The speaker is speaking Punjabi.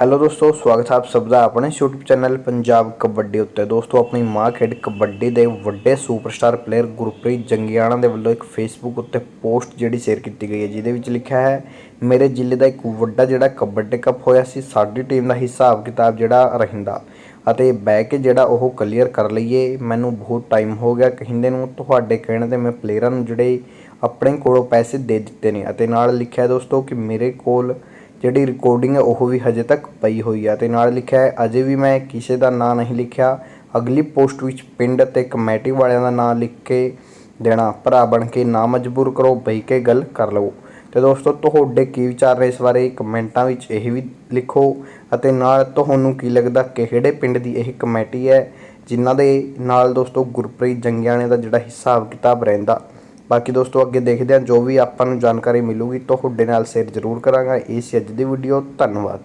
ਹੈਲੋ ਦੋਸਤੋ, ਸਵਾਗਤ ਹੈ ਆਪ ਸਭ ਦਾ ਆਪਣੇ YouTube ਚੈਨਲ ਪੰਜਾਬ ਕਬੱਡੀ ਉੱਤੇ। ਦੋਸਤੋ, ਆਪਣੀ ਮਾਂ ਖੇਡ ਕਬੱਡੀ ਦੇ ਵੱਡੇ ਸੁਪਰਸਟਾਰ ਪਲੇਅਰ ਗੁਰਪ੍ਰੀਤ ਜੰਗਿਆਣਾ ਦੇ ਵੱਲੋਂ ਇੱਕ ਫੇਸਬੁੱਕ ਉੱਤੇ ਪੋਸਟ ਜਿਹੜੀ ਸ਼ੇਅਰ ਕੀਤੀ ਗਈ ਹੈ, ਜਿਹਦੇ ਵਿੱਚ ਲਿਖਿਆ ਹੈ, ਮੇਰੇ ਜ਼ਿਲ੍ਹੇ ਦਾ ਇੱਕ ਵੱਡਾ ਜਿਹੜਾ ਕਬੱਡੀ ਕੱਪ ਹੋਇਆ ਸੀ, ਸਾਡੀ ਟੀਮ ਦਾ ਹਿਸਾਬ ਕਿਤਾਬ ਜਿਹੜਾ ਰਹਿੰਦਾ ਅਤੇ ਬਹਿ ਕੇ ਜਿਹੜਾ ਉਹ ਕਲੀਅਰ ਕਰ ਲਈਏ, ਮੈਨੂੰ ਬਹੁਤ ਟਾਈਮ ਹੋ ਗਿਆ, ਕਹਿੰਦੇ ਨੂੰ ਤੁਹਾਡੇ ਕਹਿਣ ਤੇ ਮੈਂ ਪਲੇਅਰਾਂ ਨੂੰ ਜਿਹੜੇ ਆਪਣੇ ਕੋਲੋਂ ਪੈਸੇ ਦੇ ਦਿੱਤੇ ਨੇ। ਅਤੇ ਨਾਲ ਲਿਖਿਆ ਦੋਸਤੋ ਕਿ ਮੇਰੇ ਕੋਲ ਜਿਹੜੀ ਰਿਕਾਰਡਿੰਗ ਹੈ, ਉਹ ਵੀ ਹਜੇ ਤੱਕ ਪਈ ਹੋਈ ਹੈ ਤੇ ਨਾਲ ਲਿਖਿਆ ਹੈ, ਅਜੇ ਵੀ ਮੈਂ ਕਿਸੇ ਦਾ ਨਾਂ ਨਹੀਂ ਲਿਖਿਆ। ਅਗਲੀ ਪੋਸਟ ਵਿੱਚ ਪਿੰਡ ਤੇ ਕਮੇਟੀ ਵਾਲਿਆਂ ਦਾ ਨਾਂ ਲਿਖ ਕੇ ਦੇਣਾ। ਭਰਾ ਬਣ ਕੇ ਨਾ ਮਜਬੂਰ ਕਰੋ ਬਈ ਕੇ ਗੱਲ ਕਰ ਲਵੋ। ਤੇ ਦੋਸਤੋ, ਤੁਹਾਡੇ ਕੀ ਵਿਚਾਰ ਨੇ ਇਸ ਬਾਰੇ ਕਮੈਂਟਾਂ ਵਿੱਚ ਇਹ ਵੀ ਲਿਖੋ। ਅਤੇ ਨਾਲ ਤੁਹਾਨੂੰ ਕੀ ਲੱਗਦਾ, ਕਿਹੜੇ ਪਿੰਡ ਦੀ ਇਹ ਕਮੇਟੀ ਹੈ, ਜਿਨ੍ਹਾਂ ਦੇ ਨਾਲ ਦੋਸਤੋ ਗੁਰਪ੍ਰੀਤ ਜੰਗਿਆਣੇ ਦਾ ਜਿਹੜਾ ਹਿਸਾਬ ਕਿਤਾਬ ਰਹਿੰਦਾ। ਬਾਕੀ ਦੋਸਤੋ, ਅੱਗੇ ਦੇਖਦੇ ਹਾਂ ਜੋ ਵੀ ਆਪਾਂ ਨੂੰ ਜਾਣਕਾਰੀ ਮਿਲੂਗੀ ਤੁਹਾਡੇ ਨਾਲ ਸ਼ੇਅਰ ਜ਼ਰੂਰ ਕਰਾਂਗਾ। ਇਸ ਅੱਜ ਦੀ ਵੀਡੀਓ ਧੰਨਵਾਦ।